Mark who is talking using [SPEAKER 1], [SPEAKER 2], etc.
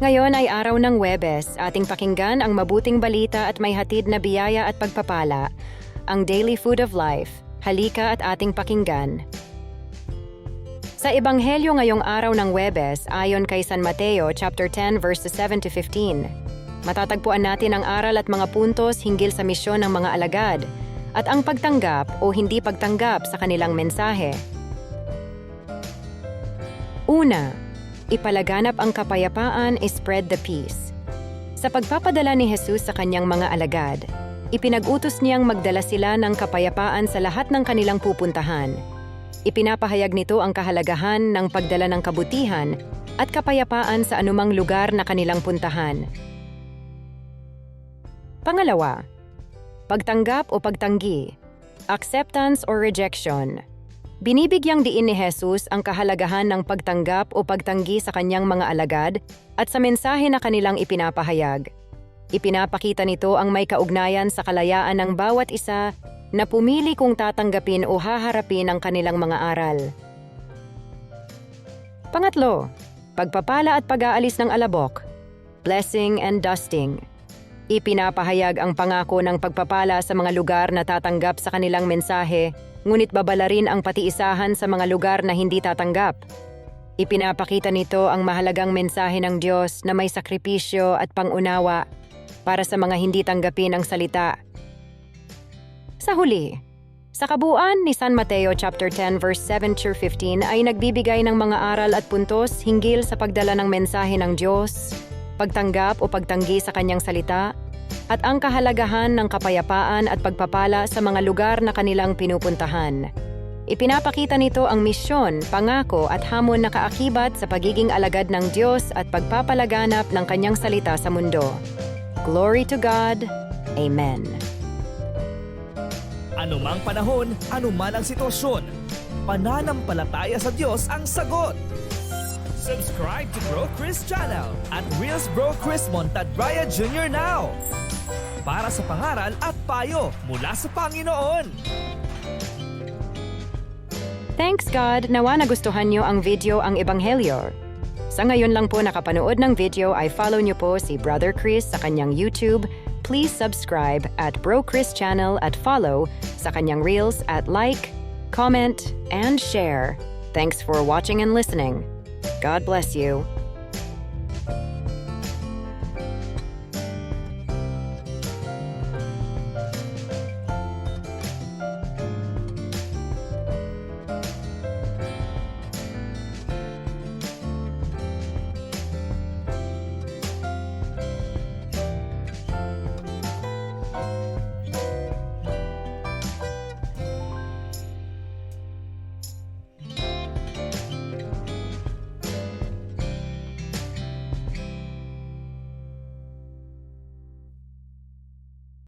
[SPEAKER 1] Ngayon ay araw ng Webes, ating pakinggan ang mabuting balita at may hatid na biyaya at pagpapala, ang Daily Food of Life. Halika at ating pakinggan. Sa Ebanghelyo ngayong araw ng Webes, ayon kay San Mateo chapter 10 verses 7 to 15, matatagpuan natin ang aral at mga puntos hinggil sa misyon ng mga alagad at ang pagtanggap o hindi pagtanggap sa kanilang mensahe. Una, ipalaganap ang kapayapaan, spread the peace. Sa pagpapadala ni Jesus sa kanyang mga alagad, ipinag-utos niyang magdala sila ng kapayapaan sa lahat ng kanilang pupuntahan. Ipinapahayag nito ang kahalagahan ng pagdala ng kabutihan at kapayapaan sa anumang lugar na kanilang puntahan. Pangalawa, pagtanggap o pagtanggi, acceptance or rejection. Binibigyang diin ni Jesus ang kahalagahan ng pagtanggap o pagtanggi sa kanyang mga alagad at sa mensahe na kanilang ipinapahayag. Ipinapakita nito ang may kaugnayan sa kalayaan ng bawat isa na pumili kung tatanggapin o haharapin ang kanilang mga aral. Pangatlo, pagpapala at pag-aalis ng alabok, blessing and dusting. Ipinapahayag ang pangako ng pagpapala sa mga lugar na tatanggap sa kanilang mensahe, ngunit babala rin ang patiisahan sa mga lugar na hindi tatanggap. Ipinapakita nito ang mahalagang mensahe ng Diyos na may sakripisyo at pangunawa para sa mga hindi tanggapin ang salita. Sa huli, sa kabuuan ni San Mateo chapter 10 verse 7 to 15 ay nagbibigay ng mga aral at puntos hinggil sa pagdala ng mensahe ng Diyos, pagtanggap o pagtanggi sa kanyang salita, at ang kahalagahan ng kapayapaan at pagpapala sa mga lugar na kanilang pinupuntahan. Ipinapakita nito ang misyon, pangako at hamon na kaakibat sa pagiging alagad ng Diyos at pagpapalaganap ng kanyang salita sa mundo. Glory to God. Amen.
[SPEAKER 2] Anumang panahon, anuman ang sitwasyon, pananampalataya sa Diyos ang sagot. Subscribe to Bro Chris channel at Reels Bro Chris Montadraya Jr. now. Para sa pangaral at payo mula sa Panginoon.
[SPEAKER 1] Thanks God, nawa nagustuhan nyo ang video ang Ebanghelyo. Sa ngayon lang po nakapanood ng video ay follow nyo po si Brother Chris sa kanyang YouTube. Please subscribe at Bro Chris channel at follow sa kanyang Reels at like, comment, and share. Thanks for watching and listening. God bless you.